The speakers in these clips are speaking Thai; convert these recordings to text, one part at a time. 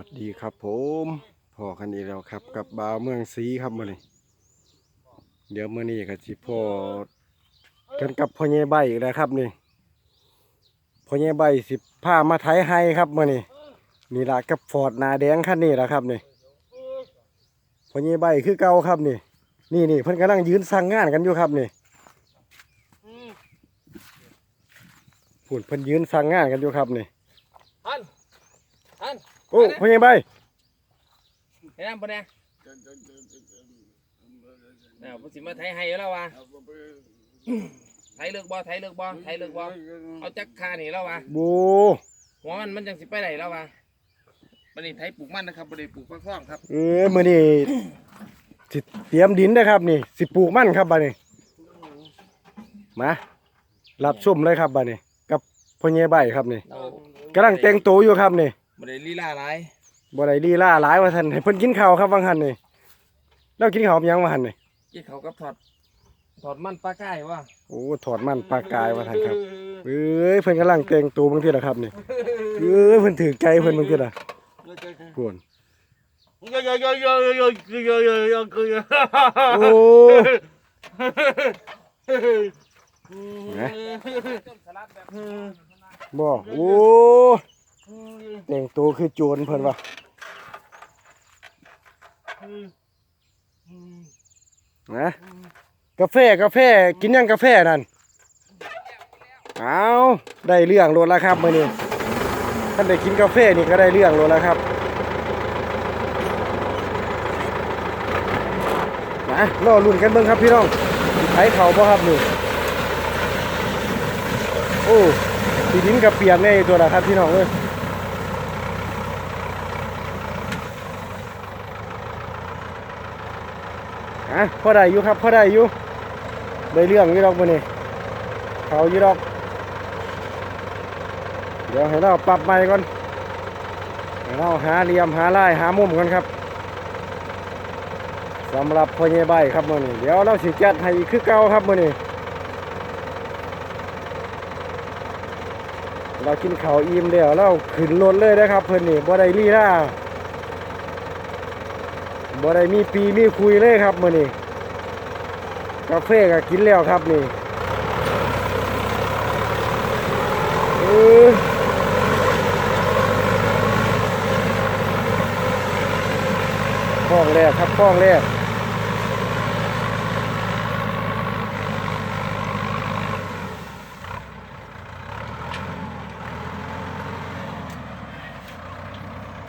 วัสดีครับผมพ่อกันอีกแล้วครับ กับบาวเมืองศรีครับมื้อนี้เดี๋ยวมื้อนี้ก็สิพ่อกันกับพ่อใหญ่ใบอีกแล้วครับนี่พ่อใหญ่ใบสิพามาไถให้ครับมื้อนี้นี่ละกับฟอร์ดนาแดงคันนี้ละครับนี่พ่อใหญ่ใบคือเก่าครับนี่ นี่นี่เพิ่นกำลังยืนสั่งงานกันอยู่ครับนี่พุ่นเพิ่นยืนสั่งงานกันอยู่ครับนี่ อ้พ่อใหญ่ใบแนะนำปะเนี่ยน่ะผมสิมาไทยให้แล้ววะไทยเลือกบ่ไทยเลือกบ่ไทยเลือกบ่เอาจักคานี่แล้ววะบูหัวมันมันจังสิไปไหนแล้ววะบันนี้ไทยปลูกมันนะครับบันนี้ปลูกฟักทองครับ เออมื้อนี้สิเตรียมดินนะครับ นี่ สิปลูกมันครับบัดนี้มารับชมเลยครับบัดนี้ กับพ่อใหญ่ใบครับนี่เรากำลังแต่งตัวอยู่ครับนี่ บันนี้ลีลาหลายบ่ได้ลีลาหลายว่าท่านให้เพิ่นกินข้าวครับว่าหั่นนี่แล้วกินข้าวกับหยังว่าหั่นนี่ยี่เขากับถอดถอดมันปลาก้ายวะโอ้ถอดมันปลากายว่าท่านครับเอ้ยเพิ่นกำลังแต่งตัวบางทีล่ะครับนี่เอ้ยเพิ่นถือใจเพิ่นบางทีล่ะกวนโอ้นะบ่โอ้ แต่งตัวคือโจรเพิ่นว่านะกาแฟกาแฟกินยังกาแฟนั่นเอาได้เรื่องโลดแล้วครับมื้อนี้ท่านได้กินกาแฟนี่ก็ได้เรื่องโลดแล้วครับนะรอลุ้นกันเบิ่งครับพี่น้องสิไถเขาบ่ครับนี่โอ้ดินกับเปียกในตัวละครับพี่น้องเอ้ย อะพอได้อยู่ครับพอได้อยู่ได้เรื่องอยู่ดอกมื้อนี้เขาอยู่ดอก เดี๋ยวให้เราปรับใหม่ก่อนให้เราหาเหลี่ยมหาลายหามุมกันครับสำหรับพ่อใหญ่ใบครับมือนี้เดี๋ยวเราสิจัดให้คือเก่าครับมื้อนี้เรากินข้าวอิ่มแล้วเราขึ้นรถเลยนะครับเพิ่อนนี่บ่ได้ลีลา บ่ได้มีปีมีคุยเลยครับมื้อนี้กาแฟก็กินแล้วครับนี่เออข้องแรกครับข้องแรก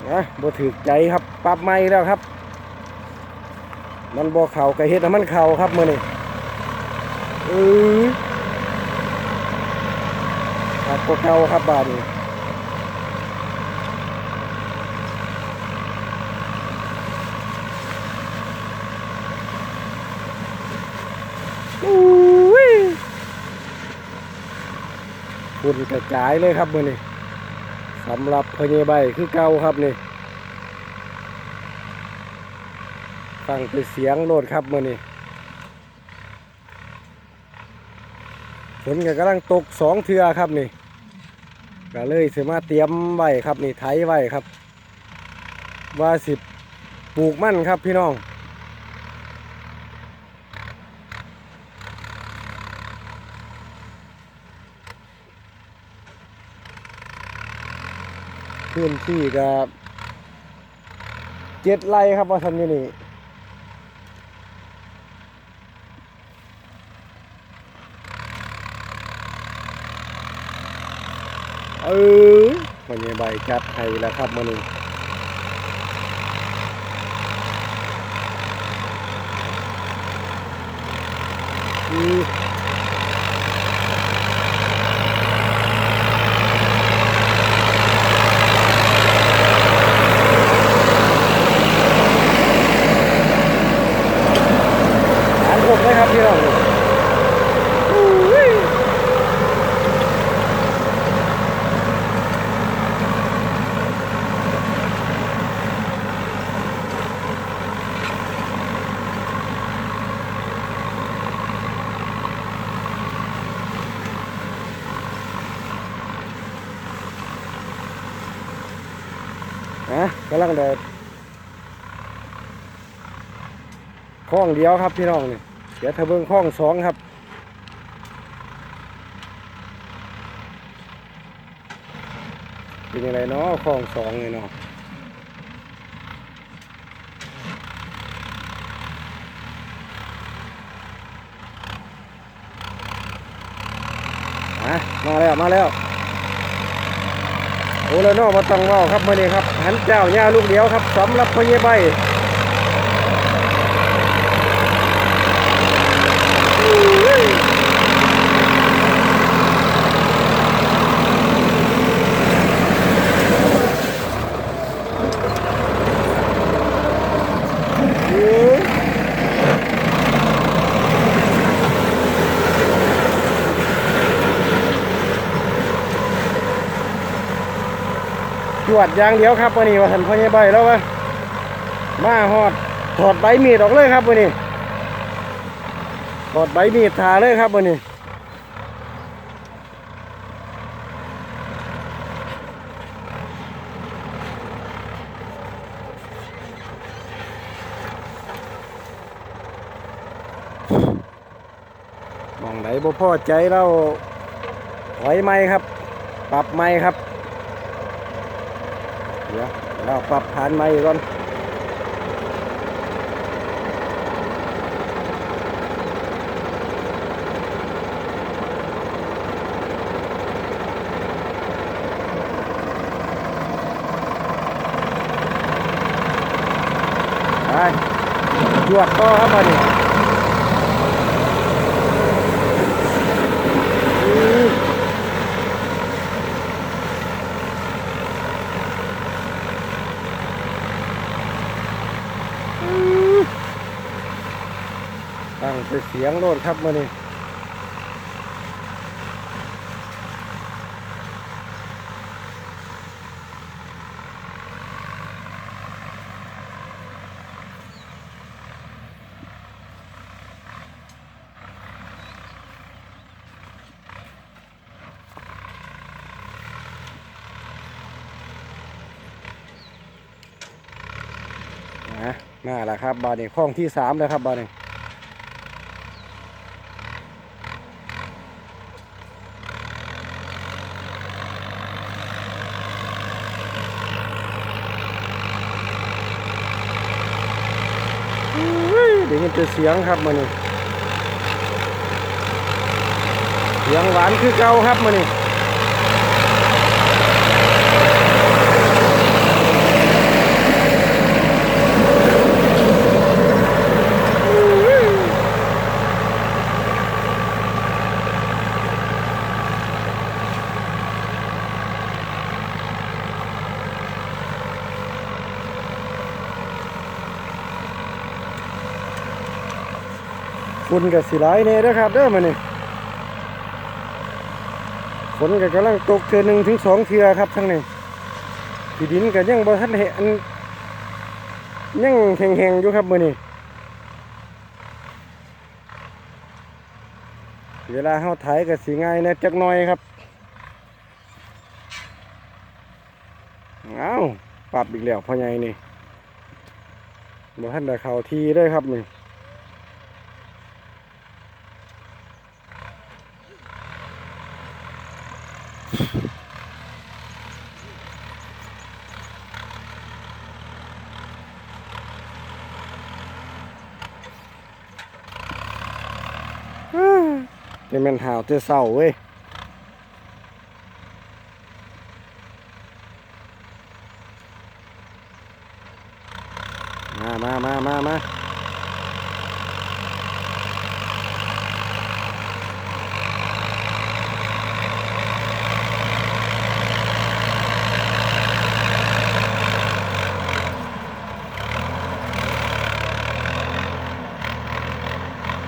นะบ่ถือใจครับปรับใหม่แล้วครับ มันบ่เข่ากระเฮ็ดให้มันเข่าครับมือนี้เออครับก็เก่าครับบาดนี้อุ้ยฝุ่นกระจายเลยครับมือนี้สำหรับพญาใบคือเก่าครับนี่ ฟังเป็นเสียงโลดครับมื่อนี้ฝนก็กำลังตกสองเทือครับนี่ก็เลยสมาเตรียมไว้ครับนี่ไถไว้ครับ ว่าสิบปลูกมั่นครับพี่น้องพื้นที่ก็เจ็ดไร่ครับว่าทันอยู่นี่ เออมันยังใบจัดให้แล้วครับมันนี่อือหางผมเลยครับพี่น้องอุ้ย นะกำลังเดินคล้องเดียวครับพี่น้องนี่เดี๋ยวเธอเบิ่งคล้องสองครับเป็นยังไงเนาะคล้องสองเลยเนาะอะมาแล้วมาแล้ว โอเล้วเนอมาต้องเว่าครับมื่อนี้ครับหันเจ้าย่าลูกเดียวครับสำหรับพญใบอุ้ยอุ้ยจ วดยางเดียวครับมื่อนี้ว่าสันพญาใบแล้ววะมาหอดถอดใบมีดออกเลยครับมื่อนี้ถอดใบมีดทาเลยครับมื่อนี้มองไหนบ่พ่อใจเราถอยไม่ครับ ปรับไม่ครับ ดี๋ยวเราปรับผ่านไม่ก่อนไปจวดต่อครับมาดิตั้งไป เสียงโลดครับมื่อนี้นะมาแล้วครับบาดนี้ข้องที่สามแล้วครับบาดนี้ อุ้ ยินแต่เสียงครับมันนี่เสียงหวานคือเก่าครับมันนี่ ฝุ่นกับสีหลายเนี่ยนะครับเด้อมันนี่ฝนก็กำลังตกเทือหนึ่งถึงสองเทือครับทั้งนี้ที่ดินก็ยังบ่ทันเห็นยังแห้งๆอยู่ครับมื้อนี้เวลาเฮาไถก็สิง่ายนะจักหน่อยครับเอาปรับอีกแล้วพ่อใหญ่นี่บ่ทันได้เข้าทีเลยครับนี่ จะเป็นหาวจะเศร้าเว้ยมามามามามา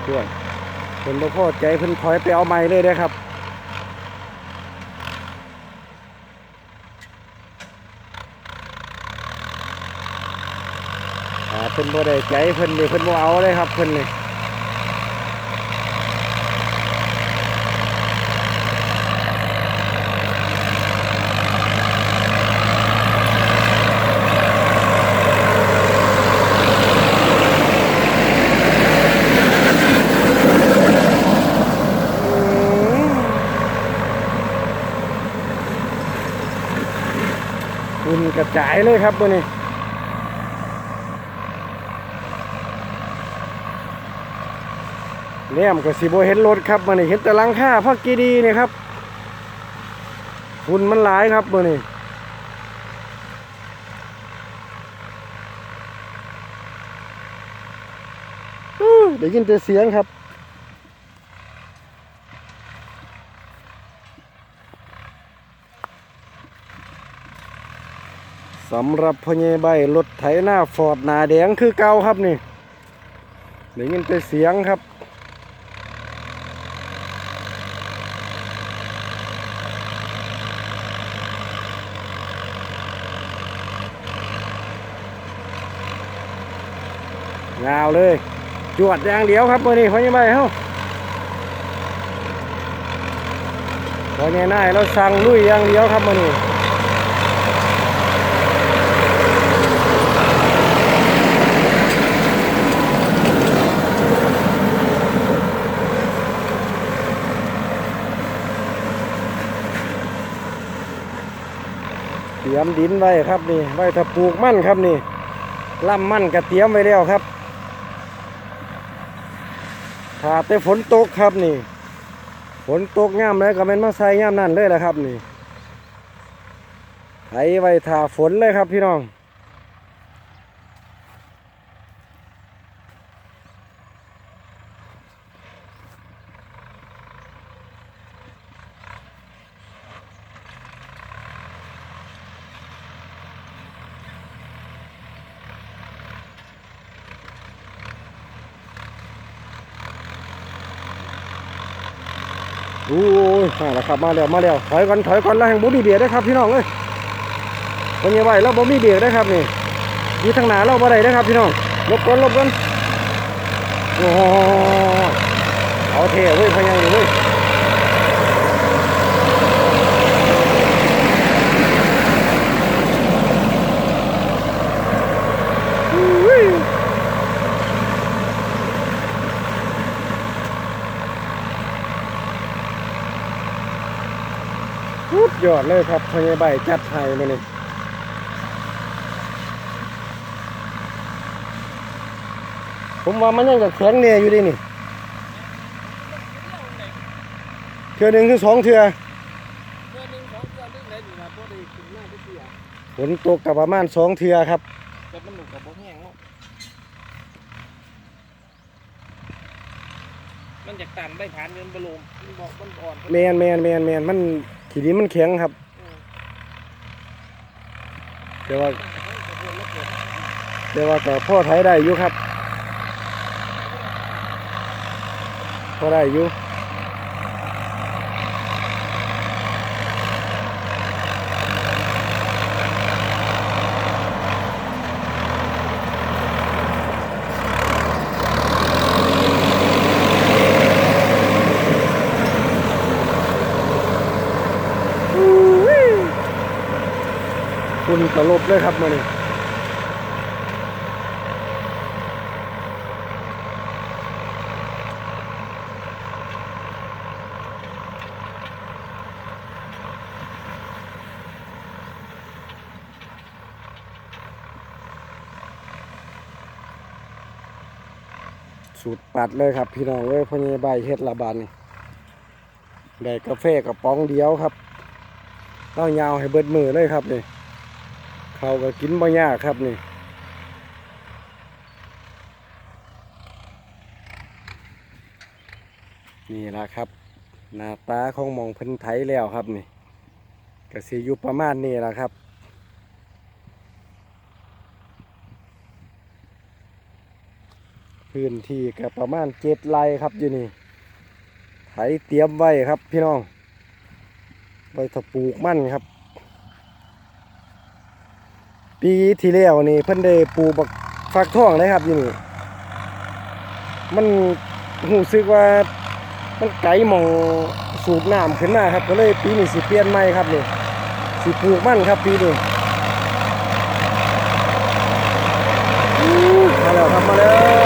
เพื่อนเพิ่นบ่พอใจเพิ่นถอยไปเอาไม้เลยนะครับอาเพิ่นบ่ได้ใจเพิ่นนี่เพิ่นบ่เอาเลยครับเพิ่นนี่ กระจายเลยครับมื้อนี้แนมก็สิบ่เห็นรถครับมื้อนี้เห็นแต่ลังค่าพักกีดีนี่ครับฝุ่นมันหลายครับมื้อนี้อู้ได้ยินแต่เสียงครับำหรับพญใบรถไถหน้าฟอร์ดหนาแดงคือเก่าครับนี่ได้ยินแต่เสียงครับยาวเลย จวดอย่างเดียวครับมื่อนี้พญใบเฮ้าพญนายเราสั่งลุยอย่างเดียวครับมื่อนี้ ยมดินไว้ครับนี่ ไว้ถ้าปลูกมั่นครับนี่ล่ำมั่นกระเตรียมไว้แล้วครับถ้าแต่ฝนตกครับนี่ ฝนตกย่ำแล้วก็แมันมาใส่ย่ำนั่นเลยแหละครับนี่ไถไว้ถ้าฝนเลยครับพี่น้อง โอ้ยมาแล้วครับมาแล้วมาแล้วถอยก่อนถอยก่อนแล้วแห่งบุมีเบียร์ได้ครับพี่น้องเอ้ยคนยังไหวเราบ่มีเบียร์ได้ครับนี่ยี่ทางหนาเราบ่ได้ได้ครับพี่น้องลบก่อนลบก่อนโอ้โหเอาเทเว้ยพยังอยู่เว้ยอุ้ย สุดยอดเลยครับพญาใบจัดไทยมานี่ผมว่ามันยังกับแข็งเนี่ยอยู่ดินี่เทือหนึ่งคือสองเทือเดือนหนึ่งสองเดือนนึงเลยนี่นะพอได้ขึ้นหน้าที่เสียฝนตกกับประมาณสองเทือครับแต่มันหนุกกับบ่แห้งเนาะมันจากตันได้ผ่านเงินบอลลูมมันบอกมันอ่อนแมนแมนแมนแมนมัน ขีดินมันแข็งครับอืมแต่ว่าเดแล้วเกิดแต่ว่าก็พ่อไทยได้อยู่ครับ พ่อได้อยู่อุ้ย คุณตลบเลยครับมานี่สูตรปัดเลยครับ พี่น้องเอ้ยพ่อใหญ่ใบเฮ็ดละบานนี่ได้กาแฟกระป๋องเดียวครับเต้ายาวให้เบิดมือเลยครับนี่ เขาก็กินบ่ยากครับนี่นี่ละครับ หน้าตาของมองพิ่นไถแล้วครับนี่ก็สิอยู่ประมาณนี้ละครับพื้นที่ก็ประมาณเจ็ดไร่ครับอยู่นี่ไถเตรียมไว้ครับพี่น้องไว้ถ้าปลูกมั่นครับ ปีที่แล้วนี่เพิ่นได้ปลูกบักฟักทองเลยครับอยู่นี่มันหูซึกว่ามันไกลมองสูบน้ำขึ้นมาครับก็เลยปีนี้สิเปลี่ยนใหม่ครับนี่สิปลูกมั่นครับปีนี้มาแล้วครับมาแล้ว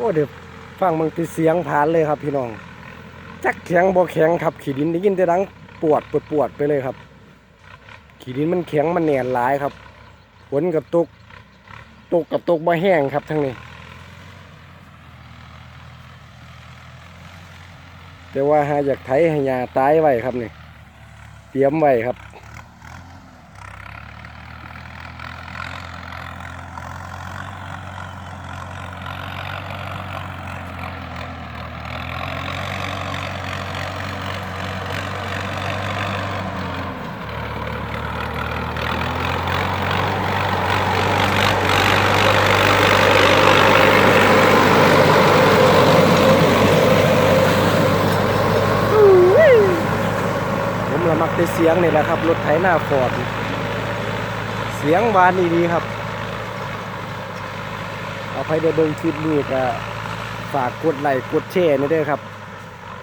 อ้เดี๋ยวฟังมึงติเสียงผ่านเลยครับพี่น้อง จักแข็งบ่แข็งครับ ขีดินได้ยินแต่ดังปวดปวดปวดไปเลยครับ ขีดินมันแข็งมันแหน่นหลายครับฝนกับตกตกกับตกบ่แห้งครับทั้งนี้ แต่ว่าหาอยากไถให้ยาตายไว้ครับนี่เตรียมไว้ครับ ผมละมัก แต่เสียงนี่แหละครับ รถไถหน้าฟอร์ดเสียงหวานดีๆครับ เอาไปได้เบิ่งคลิปนี้ก็ฝากกดไลค์กดแชร์นี่ด้อครับ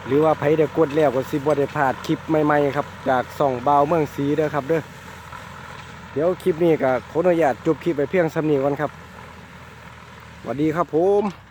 หรือว่าไผได้กดแล้วก็สิบ่ได้พลาดคลิปใหม่ๆครับ จากส่องบาวเมืองศรีเด้อครับเด้อเดี๋ยวคลิปนี้ก็ขออนุญาตจบคลิปไปเพียงสำนีก่อนครับสวัสดีครับผม